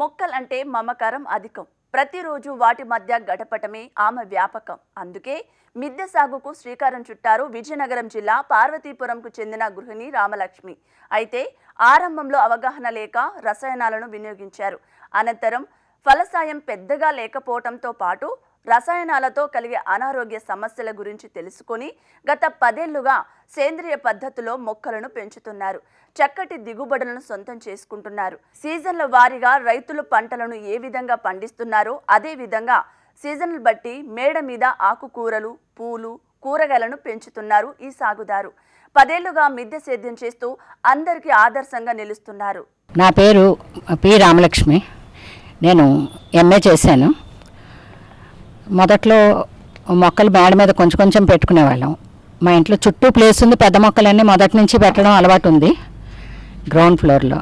మొక్కలంటే మమకారం అధికం. ప్రతిరోజు వాటి మధ్య గడపటమే ఆమె వ్యాపకం. అందుకే మిద్దె సాగుకు శ్రీకారం చుట్టారు విజయనగరం జిల్లా పార్వతీపురంకు చెందిన గృహిణి రామలక్ష్మి. అయితే ఆరంభంలో అవగాహన లేక రసాయనాలను వినియోగించారు. అనంతరం ఫలసాయం పెద్దగా లేకపోవటంతో పాటు రసాయనాలతో కలిగే అనారోగ్య సమస్యల గురించి తెలుసుకొని గత పదేళ్ళుగా సేంద్రియ పద్ధతిలో మొక్కలను పెంచుతున్నారు. చక్కటి దిగుబడులను సొంతం చేసుకుంటున్నారు. సీజన్ల వారీగా రైతులు పంటలను ఏ విధంగా పండిస్తున్నారో అదే విధంగా సీజన్లు బట్టి మేడ మీద ఆకుకూరలు పూలు కూరగాయలను పెంచుతున్నారు ఈ సాగుదారు. పదేళ్ళుగా మిద్దె సేద్యం చేస్తూ అందరికీ ఆదర్శంగా నిలుస్తున్నారు. నా పేరు పి రామలక్ష్మి. నేను ఎంఏ చేశాను. మొదట్లో మొక్కలు మేడ మీద కొంచెం కొంచెం పెట్టుకునేవాళ్ళం. మా ఇంట్లో చుట్టూ ప్లేస్ ఉంది పెద్ద మొక్కలన్నీ మొదటి నుంచి పెట్టడం అలవాటు ఉంది గ్రౌండ్ ఫ్లోర్లో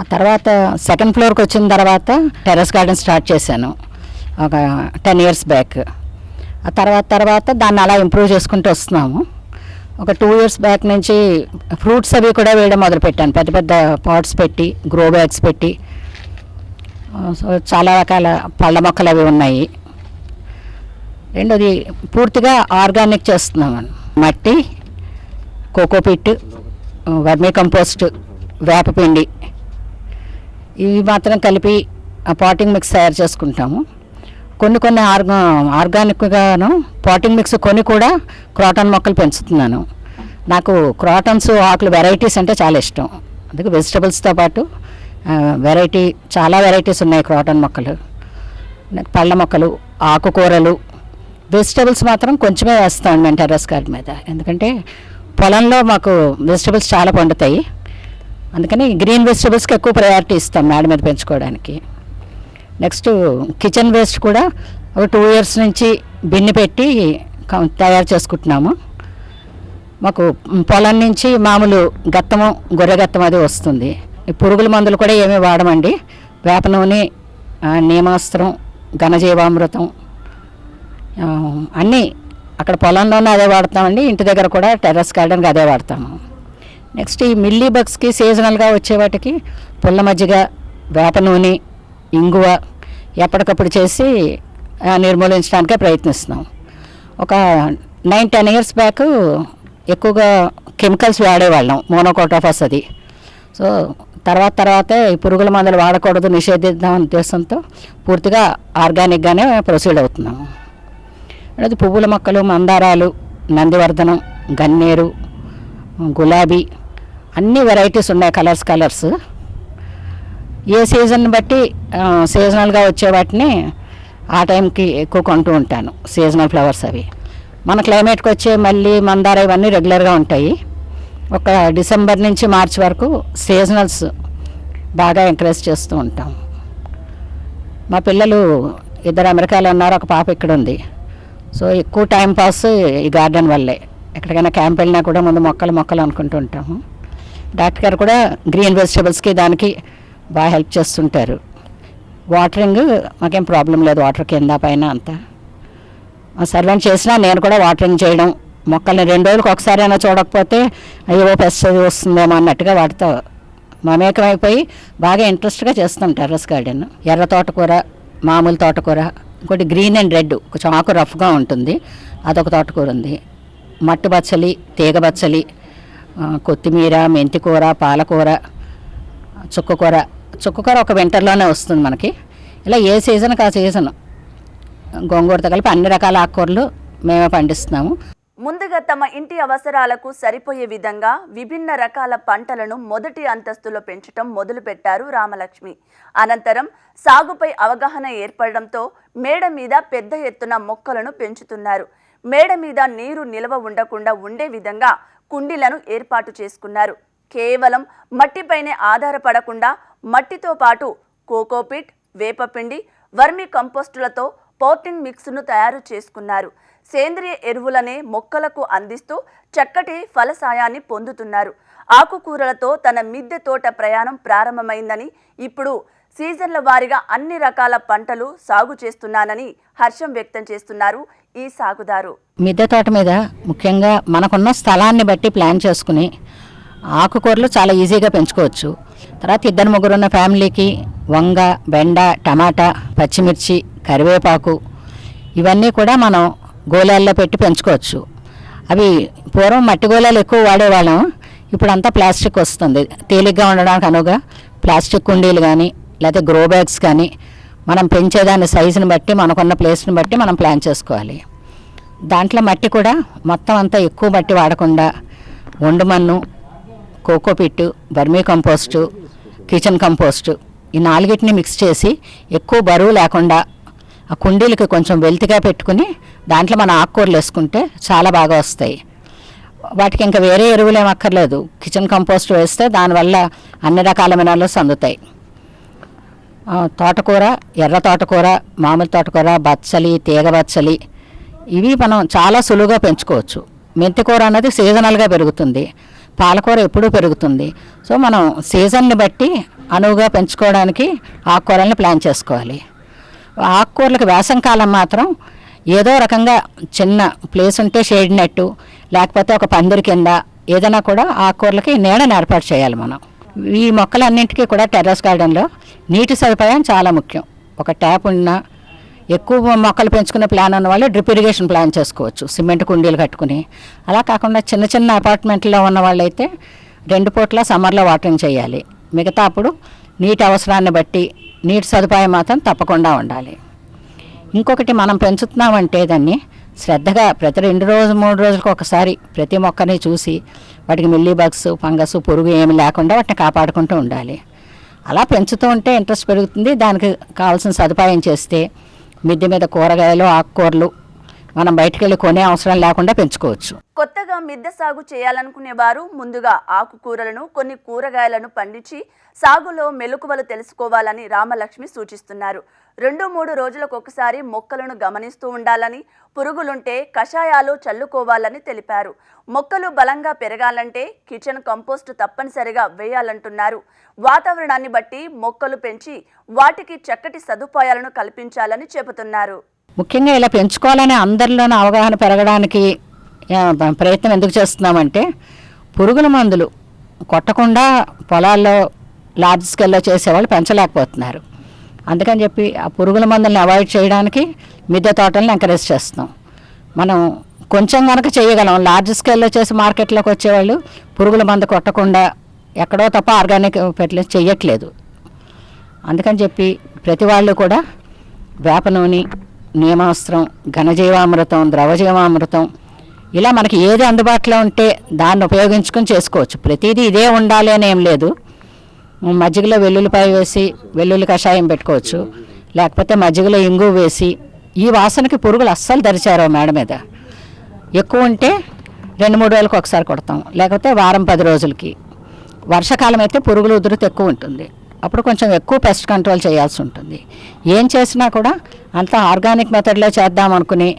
ఆ తర్వాత సెకండ్ ఫ్లోర్కి వచ్చిన తర్వాత టెర్రస్ గార్డెన్ స్టార్ట్ చేశాను ఒక టెన్ ఇయర్స్ బ్యాక్ ఆ తర్వాత తర్వాత దాన్ని అలా ఇంప్రూవ్ చేసుకుంటూ వస్తున్నాము. ఒక టూ ఇయర్స్ బ్యాక్ నుంచి ఫ్రూట్స్ అవి కూడా వేయడం మొదలుపెట్టాను. పెద్ద పెద్ద పాట్స్ పెట్టి గ్రో బ్యాగ్స్ పెట్టి సో చాలా రకాల పళ్ళ మొక్కలు అవి ఉన్నాయి. రెండోది పూర్తిగా ఆర్గానిక్ చేస్తున్నాం. మట్టి కోకోపిట్ వర్మీ కంపోస్ట్ వేపపిండి. ఇవి మాత్రం కలిపి పాటింగ్ మిక్స్ తయారు చేసుకుంటాము. కొన్ని కొన్ని ఆర్గా ఆర్గానిక్గాను పాటింగ్ మిక్స్ కొని కూడా క్రాటన్ మొక్కలు పెంచుతున్నాను. నాకు క్రాటన్స్ ఆకులు వెరైటీస్ అంటే చాలా ఇష్టం. అందుకే వెజిటబుల్స్తో పాటు వెరైటీ చాలా వెరైటీస్ ఉన్నాయి క్రాటన్ మొక్కలు. పళ్ళ మొక్కలు ఆకుకూరలు. వెజిటబుల్స్ మాత్రం కొంచెమే వేస్తాం మేము టెర్రస్ గార్డెన్ మీద. ఎందుకంటే పొలంలో మాకు వెజిటబుల్స్ చాలా పండుతాయి. అందుకని గ్రీన్ వెజిటబుల్స్కి ఎక్కువ ప్రయారిటీ ఇస్తాం మేడ మీద పెంచుకోవడానికి. నెక్స్ట్ కిచెన్ వేస్ట్ కూడా ఒక టూ ఇయర్స్ నుంచి బిన్ను పెట్టి తయారు చేసుకుంటున్నాము. మాకు పొలం నుంచి మామూలు గత్తము గొర్రె గత్తం అది వస్తుంది. పురుగుల మందులు కూడా ఏమీ వాడమండి. వేప నూనె నియమాస్త్రం ఘనజీవామృతం అన్నీ అక్కడ పొలంలోనే అదే వాడతామండి. ఇంటి దగ్గర కూడా టెర్రస్ గార్డెన్కి అదే వాడతాము. నెక్స్ట్ ఈ మిల్లీ బగ్స్కి సీజనల్గా వచ్చే వాటికి పుల్ల మజ్జిగ వేప నూనె ఇంగువ ఎప్పటికప్పుడు చేసి నిర్మూలించడానికే ప్రయత్నిస్తున్నాం. ఒక నైన్ టెన్ ఇయర్స్ బ్యాక్ ఎక్కువగా కెమికల్స్ వాడేవాళ్ళం. మోనోకోటోఫాస్ అది. సో తర్వాత తర్వాతే పురుగుల మందులు వాడకూడదు నిషేధిద్దాం ఉద్దేశంతో పూర్తిగా ఆర్గానిక్గానే ప్రొసీడ్ అవుతున్నాము. అది పువ్వుల మొక్కలు మందారాలు నందివర్ధనం గన్నేరు గులాబీ అన్ని వెరైటీస్ ఉన్నాయి కలర్స్ కలర్స్. ఏ సీజన్ బట్టి సీజనల్గా వచ్చే వాటిని ఆ టైంకి ఎక్కువ కొంటూ ఉంటాను సీజనల్ ఫ్లవర్స్ అవి. మన క్లైమేట్కి వచ్చే మళ్ళీ మందార ఇవన్నీ రెగ్యులర్గా ఉంటాయి. ఒక డిసెంబర్ నుంచి మార్చి వరకు సీజనల్స్ బాగా ఎంకరేజ్ చేస్తూ ఉంటాం. మా పిల్లలు ఇద్దరు అమెరికాలో ఉన్నారు ఒక పాప ఇక్కడ ఉంది. సో ఎక్కువ టైం పాస్ ఈ గార్డెన్ వల్లే. ఎక్కడికైనా క్యాంప్ వెళ్ళినా కూడా ముందు మొక్కలు మొక్కలు అనుకుంటూ ఉంటాము. డాక్టర్ గారు కూడా గ్రీన్ వెజిటబుల్స్కి దానికి బాగా హెల్ప్ చేస్తుంటారు. వాటరింగ్ మాకేం ప్రాబ్లం లేదు వాటర్ కింద పైన అంతా. మా సర్వెంట్ చేసినా నేను కూడా వాటరింగ్ చేయడం మొక్కల్ని రెండు రోజులకు ఒకసారి అయినా చూడకపోతే అయ్యో పెస్ట్ వస్తుందేమో అన్నట్టుగా వాటితో మమేకమైపోయి బాగా ఇంట్రెస్ట్గా చేస్తాం టెర్రస్ గార్డెన్. ఎర్ర తోటకూర మామూలు తోటకూర ఇంకోటి గ్రీన్ అండ్ రెడ్ కొంచెం ఆకు రఫ్గా ఉంటుంది. అదొక తోటకూర ఉంది. మట్టు బచ్చలి తీగ బచ్చలి కొత్తిమీర మెంతికూర పాలకూర చుక్కకూర. చుక్కకూర ఒక వింటర్లోనే వస్తుంది మనకి. ఇలా ఏ సీజన్కి ఆ సీజన్. గోంగూరతో కలిపి అన్ని రకాల ఆకుకూరలు మేమే పండిస్తున్నాము. ముందుగా తమ ఇంటి అవసరాలకు సరిపోయే విధంగా విభిన్న రకాల పంటలను మొదటి అంతస్తులో పెంచటం మొదలుపెట్టారు రామలక్ష్మి. అనంతరం సాగుపై అవగాహన ఏర్పడడంతో మేడ మీద పెద్ద ఎత్తున మొక్కలను పెంచుతున్నారు. మేడ మీద నీరు నిల్వ ఉండకుండా ఉండే విధంగా కుండీలను ఏర్పాటు చేసుకున్నారు. కేవలం మట్టిపైనే ఆధారపడకుండా మట్టితో పాటు కోకోపిట్ వేపపిండి వర్మి కంపోస్టులతో పోటింగ్ మిక్స్ను తయారు చేసుకున్నారు. సేంద్రియ ఎరువులనే మొక్కలకు అందిస్తూ చక్కటి ఫలసాయాన్ని పొందుతున్నారు. ఆకుకూరలతో తన మిద్దె తోట ప్రయాణం ప్రారంభమైందని ఇప్పుడు సీజన్ల వారీగా అన్ని రకాల పంటలు సాగు చేస్తున్నానని హర్షం వ్యక్తం చేస్తున్నారు ఈ సాగుదారు. మిద్దె తోట మీద ముఖ్యంగా మనకున్న స్థలాన్ని బట్టి ప్లాన్ చేసుకుని ఆకుకూరలు చాలా ఈజీగా పెంచుకోవచ్చు. తర్వాత ఇద్దరు ముగ్గురు ఉన్న ఫ్యామిలీకి వంగ బెండ టమాటా పచ్చిమిర్చి కరివేపాకు ఇవన్నీ కూడా మనం గోళాల్లో పెట్టి పెంచుకోవచ్చు. అవి పూర్వం మట్టి గోళాలు ఎక్కువ వాడేవాళ్ళం. ఇప్పుడు అంతా ప్లాస్టిక్ వస్తుంది. తేలిగ్గా ఉండడానికి అనువుగా ప్లాస్టిక్ కుండీలు కానీ లేకపోతే గ్రో బ్యాగ్స్ కానీ మనం పెంచేదాని సైజుని బట్టి మనకున్న ప్లేస్ని బట్టి మనం ప్లాన్ చేసుకోవాలి. దాంట్లో మట్టి కూడా మొత్తం అంతా ఎక్కువ మట్టి వాడకుండా ఒండు మన్ను బర్మీ కంపోస్టు కిచెన్ కంపోస్టు ఈ నాలుగిటిని మిక్స్ చేసి ఎక్కువ బరువు లేకుండా ఆ కుండీలకి కొంచెం వెల్తిగా పెట్టుకుని దాంట్లో మన ఆకుకూరలు వేసుకుంటే చాలా బాగా వస్తాయి. వాటికి ఇంకా వేరే ఎరువులు ఏం అక్కర్లేదు. కిచెన్ కంపోస్ట్ వేస్తే దానివల్ల అన్ని రకాల మినరల్స్ అందుతాయి. తోటకూర ఎర్ర తోటకూర మామూలు తోటకూర బచ్చలి తీగ బచ్చలి ఇవి మనం చాలా సులువుగా పెంచుకోవచ్చు. మెంతికూర అన్నది సీజనల్గా పెరుగుతుంది. పాలకూర ఎప్పుడూ పెరుగుతుంది. సో మనం సీజన్ని బట్టి అనువుగా పెంచుకోవడానికి ఆకుకూరల్ని ప్లాన్ చేసుకోవాలి. ఆకుకూరలకు వేసంకాలం మాత్రం ఏదో రకంగా చిన్న ప్లేస్ ఉంటే షేడ్ నెట్టు లేకపోతే ఒక పందిరి కింద ఏదైనా కూడా ఆకుకూరలకి నీడని ఏర్పాటు చేయాలి మనం. ఈ మొక్కలన్నింటికీ కూడా టెర్రస్ గార్డెన్లో నీటి సదుపాయం చాలా ముఖ్యం. ఒక ట్యాప్ ఉన్నా ఎక్కువ మొక్కలు పెంచుకునే ప్లాన్ ఉన్న వాళ్ళు డ్రిప్ ఇరిగేషన్ ప్లాన్ చేసుకోవచ్చు. సిమెంట్ కుండీలు కట్టుకుని. అలా కాకుండా చిన్న చిన్న అపార్ట్మెంట్లో ఉన్న వాళ్ళైతే రెండు పూట్ల సమ్మర్లో వాటరింగ్ చేయాలి. మిగతా అప్పుడు నీటి అవసరాన్ని బట్టి నీటి సదుపాయం మాత్రం తప్పకుండా ఉండాలి. ఇంకొకటి మనం పెంచుతున్నామంటే దాన్ని శ్రద్ధగా ప్రతి రెండు రోజు మూడు రోజులకు ఒకసారి ప్రతి మొక్కని చూసి వాటికి మిల్లీ బగ్స్ ఫంగస్ పురుగు ఏమి లేకుండా వాటిని కాపాడుకుంటూ ఉండాలి. అలా పెంచుతూ ఉంటే ఇంట్రెస్ట్ పెరుగుతుంది. దానికి కావాల్సిన సదుపాయం చేస్తే మిద్దె మీద కూరగాయలు ఆకుకూరలు మనం బయటకు వెళ్ళి కొనే అవసరం లేకుండా పెంచుకోవచ్చు. కొత్తగా మిద్దె సాగు చేయాలనుకునే వారు ముందుగా ఆకుకూరలను కొన్ని కూరగాయలను పండించి సాగులో మెలకువలు తెలుసుకోవాలని రామలక్ష్మి సూచిస్తున్నారు. రెండు మూడు రోజులకు ఒకసారి మొక్కలను గమనిస్తూ ఉండాలని పురుగులుంటే కషాయాలు చల్లుకోవాలని తెలిపారు. మొక్కలు బలంగా పెరగాలంటే కిచెన్ కంపోస్ట్ తప్పనిసరిగా వేయాలంటున్నారు. వాతావరణాన్ని బట్టి మొక్కలు పెంచి వాటికి చక్కటి సదుపాయాలను కల్పించాలని చెబుతున్నారు. ముఖ్యంగా ఇలా పెంచుకోవాలనే అందరిలోనూ అవగాహన పెరగడానికి ప్రయత్నం ఎందుకు చేస్తున్నామంటే పురుగుల మందులు కొట్టకుండా పొలాల్లో లార్జ్ స్కేల్లో చేసేవాళ్ళు పెంచలేకపోతున్నారు. అందుకని చెప్పి ఆ పురుగుల మందులను అవాయిడ్ చేయడానికి మిద్దె తోటలను ఎంకరేజ్ చేస్తున్నాం. మనం కొంచెం కనుక చేయగలం. లార్జ్ స్కేల్లో చేసి మార్కెట్లోకి వచ్చేవాళ్ళు పురుగుల మందు కొట్టకుండా ఎక్కడో తప్ప ఆర్గానిక్ ఫెర్టిలైజ్ చేయట్లేదు అందుకని చెప్పి ప్రతి వాళ్ళు కూడా వేప నూనె నియమాస్త్రం ఘనజీవామృతం ద్రవజీవామృతం ఇలా మనకి ఏది అందుబాటులో ఉంటే దాన్ని ఉపయోగించుకొని చేసుకోవచ్చు. ప్రతిదీ ఇదే ఉండాలి అని ఏం లేదు. మజ్జిగలో వెల్లుల్లిపాయ వేసి వెల్లుల్లి కషాయం పెట్టుకోవచ్చు. లేకపోతే మజ్జిగలో ఇంగు వేసి ఈ వాసనకి పురుగులు అస్సలు దరిచారు మేడ మీద. ఎక్కువ ఉంటే రెండు మూడు వేలకు ఒకసారి కొడతాం. లేకపోతే వారం పది రోజులకి. వర్షాకాలం అయితే పురుగులు ఉధృతి ఎక్కువ ఉంటుంది. అప్పుడు కొంచెం ఎక్కువ పెస్ట్ కంట్రోల్ చేయాల్సి ఉంటుంది. ఏం చేసినా కూడా అంతా ఆర్గానిక్ మెథడ్లో చేద్దాం అనుకుని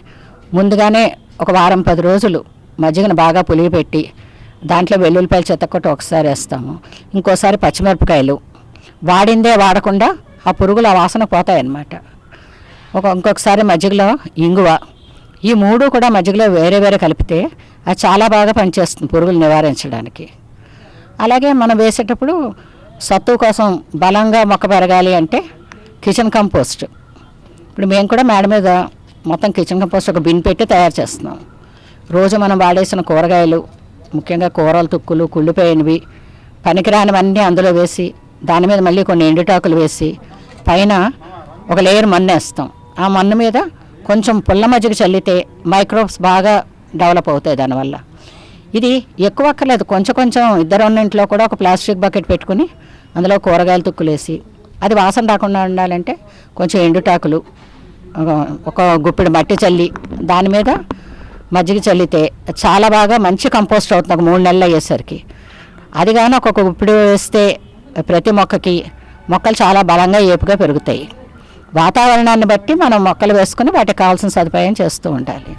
ముందుగానే ఒక వారం పది రోజులు మజ్జిగను బాగా పులియబెట్టి దాంట్లో వెల్లుల్లిపాయలు చెత్తకొట్టి ఒకసారి వేస్తాము. ఇంకోసారి పచ్చిమిరపకాయలు. వాడిందే వాడకుండా ఆ పురుగులు ఆ వాసన పోతాయన్నమాట. ఒక ఇంకొకసారి మజ్జిగలో ఇంగువ. ఈ మూడు కూడా మజ్జిగలో వేరే వేరే కలిపితే అది చాలా బాగా పనిచేస్తుంది పురుగులు నివారించడానికి. అలాగే మనం వేసేటప్పుడు సత్తు కోసం బలంగా మొక్క పెరగాలి అంటే కిచెన్ కంపోస్ట్. ఇప్పుడు మేము కూడా మేడ మీద మొత్తం కిచెన్ కంపోస్ట్ ఒక బిన్ పెట్టి తయారు చేస్తున్నాం. రోజు మనం వాడేసిన కూరగాయలు ముఖ్యంగా కూరలు తుక్కులు కుళ్ళిపోయినవి పనికిరానివన్నీ అందులో వేసి దాని మీద మళ్ళీ కొన్ని ఎండుటాకులు వేసి పైన ఒక లేయర్ మన్నేస్తాం ఆ మన్ను మీద కొంచెం పుల్ల మజ్జిగ చల్లితే మైక్రోబ్స్ బాగా డెవలప్ అవుతాయి దానివల్ల. ఇది ఎక్కువ అక్కర్లేదు. కొంచెం కొంచెం ఇద్దరు ఉన్న ఇంట్లో కూడా ఒక ప్లాస్టిక్ బకెట్ పెట్టుకుని అందులో కూరగాయలు తుక్కులేసి అది వాసన రాకుండా ఉండాలంటే కొంచెం ఎండుటాకులు ఒక- ఒక గుప్పిడి మట్టి చల్లి దాని మీద మజ్జిగ చల్లితే చాలా బాగా మంచి కంపోస్ట్ అవుతుంది. ఒక మూడు నెలలు అయ్యేసరికి. అది కానీ ఒక్కొక్క గుప్పిడి వేస్తే ప్రతి మొక్కకి మొక్కలు చాలా బలంగా ఏపుగా పెరుగుతాయి. వాతావరణాన్ని బట్టి మనం మొక్కలు వేసుకుని వాటికి కావాల్సిన సదుపాయం చేస్తూ ఉండాలి.